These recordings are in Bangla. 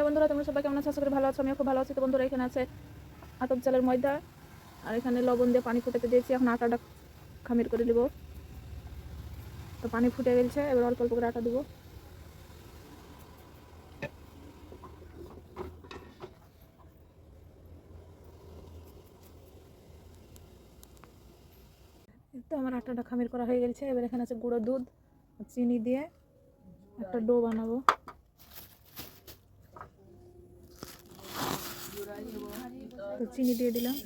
হ্যালো বন্ধুরা, তোমরা সবাই কেমন আছো? আশা করি ভালো আছো, আমিও খুব ভালো আছি। তো বন্ধুরা, এখানে আছে আতপ চালের ময়দা, আর এখানে লবণ দিয়ে পানি ফুটাতে দিয়েছি। এখন আটাটা খামির করে দিব তো পানি ফুটে গেছে, এবার অল্প অল্প করে আটা দেবো। তো আমার আটাটা খামির করা হয়ে গেছে। এবার এখানে আছে গুঁড়ো দুধ, চিনি দিয়ে একটা ডো বানাবো। তো চিনি দিয়ে দিলাম।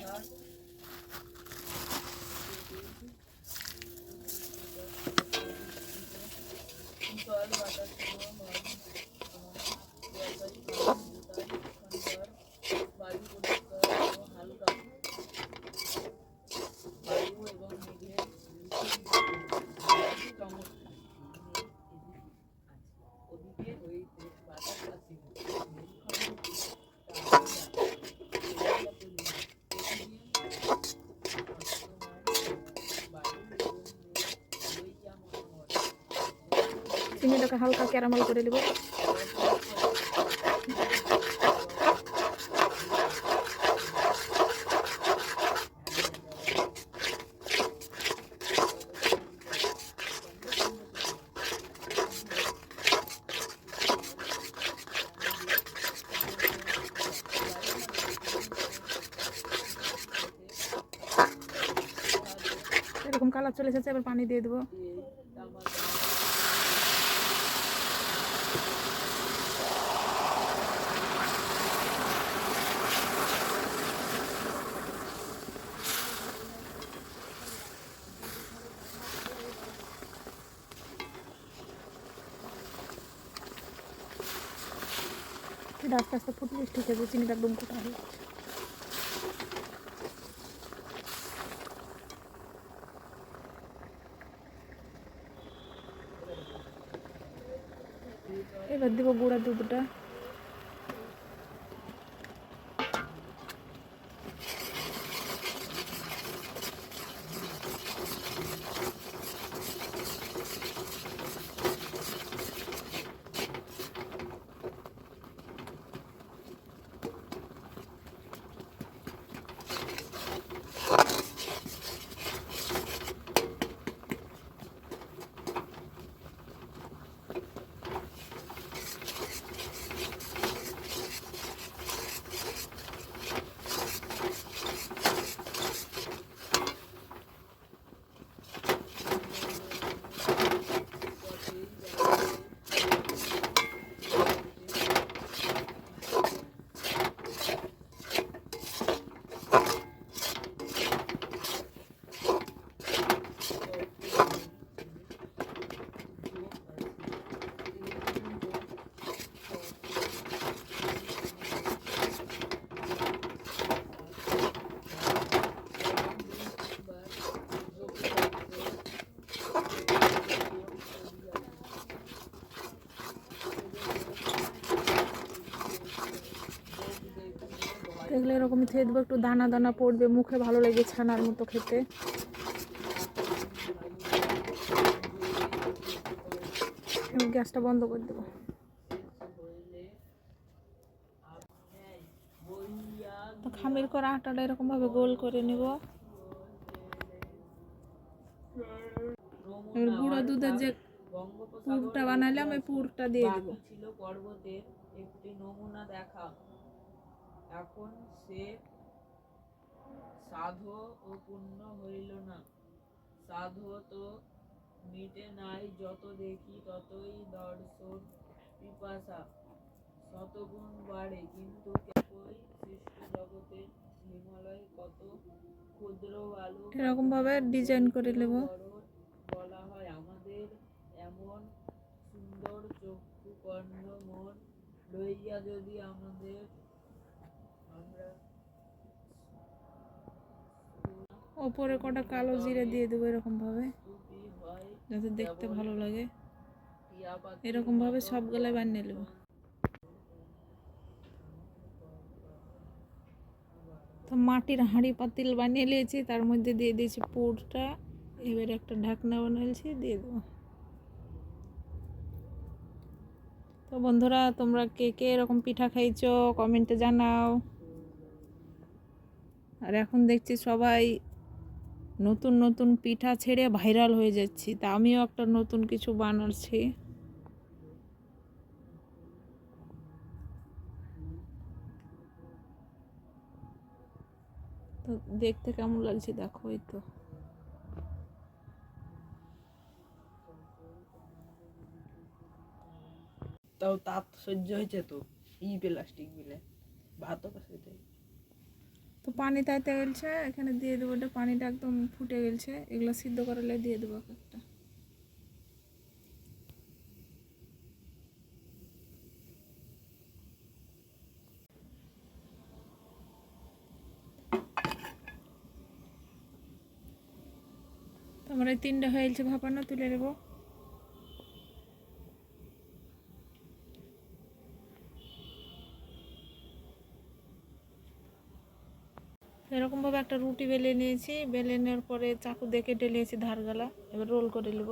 চিনিটাকে হালকা ক্যারামেল করে নেব এরকম কালার চলে এসেছে, এবার পানি দিয়ে দেবো। আস্তে আস্তে ফুটলে ঠিক আছে চিনিটা একদম কোটা হয়ে এবার দেবো গুঁড়া দুধটা। এগুলো এরকম খেয়ে দেবো, একটু দানা দানা পড়বে, মুখে ভালো লাগে ছানার মতো খেতে। গ্যাসটা বন্ধ করে দেবো। তো খামির করা আটাটা এরকম ভাবে গোল করে নিব। গুঁড়ো দুধের যে পুরটা বানালাম ওই পুরটা দিয়ে দেবো। ছিল পর্বতের একটি নমুনা দেখা এখন সে সাধু ও পূর্ণ হইল না। সাধু তো মিটে নাই যত দেখি ততই দর্শন পিপাসা। শতগুণ বাড়ে কিন্তু কেবল সৃষ্টি জগতে হিমালয় কত ক্ষুদ্র বালু এরকম ভাবে ডিজাইন করে নেব। বলা হয়। আমাদের এমন সুন্দর চক্ষু কর্ণ মন লইয়া যদি আমাদের ওপরে কটা কালো জিরে দিয়ে দেবো এরকম ভাবে যাতে দেখতে ভালো লাগে। টিয়া পাখি এরকম ভাবে সবগুলাই বানিয়ে নেব। তো মাটির হাঁড়ি পাতিল বানিয়ে নিয়েছি, তার মধ্যে দিয়ে দিয়েছি পুরটা, এবার একটা ঢাকনা বানিয়েছি দিয়ে দেবো। তো বন্ধুরা, তোমরা কে কে এরকম পিঠা খাইছো, কমেন্টে জানাও। আর এখন দেখছি সবাই নতুন নতুন পিঠা ছেড়ে ভাইরাল হয়ে যাচ্ছি। তা আমিও একটা নতুন কিছু বানাচ্ছি। তো দেখতে কেমন লাগছে দেখো এই তো। তাও তাপ সহ্য হয়েছে তো ই প্লাস্টিক মিলে ভাতও কাছে তো পানি তাইতে গেছে এখানে দিয়ে দেবো এটা পানিটা একদম ফুটে গেছে এগুলো সিদ্ধ করলে দিয়ে দেবো এক একটা। তোমার এই তিনটে হয়ে গেছে ভাপানো, তুলে নেব। এরকমভাবে একটা রুটি বেলে নিয়েছি। বেলে নেওয়ার পরে চাকু দেখে ডেলিয়েছি ধারগালা। এবার রোল করে নেব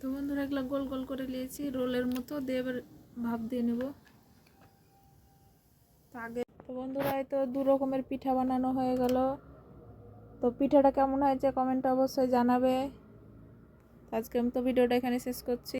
তো বন্ধুরা এগুলো গোল গোল করে নিয়েছি, রোলের মতো। দিয়ে এবার ভাপ দিয়ে নেব। আগে তো বন্ধুরা তো দু রকমের পিঠা বানানো হয়ে গেল। তো পিঠাটা কেমন হয়েছে কমেন্টে অবশ্যই জানাবে। আজকে আমি তো ভিডিওটা এখানে শেষ করছি।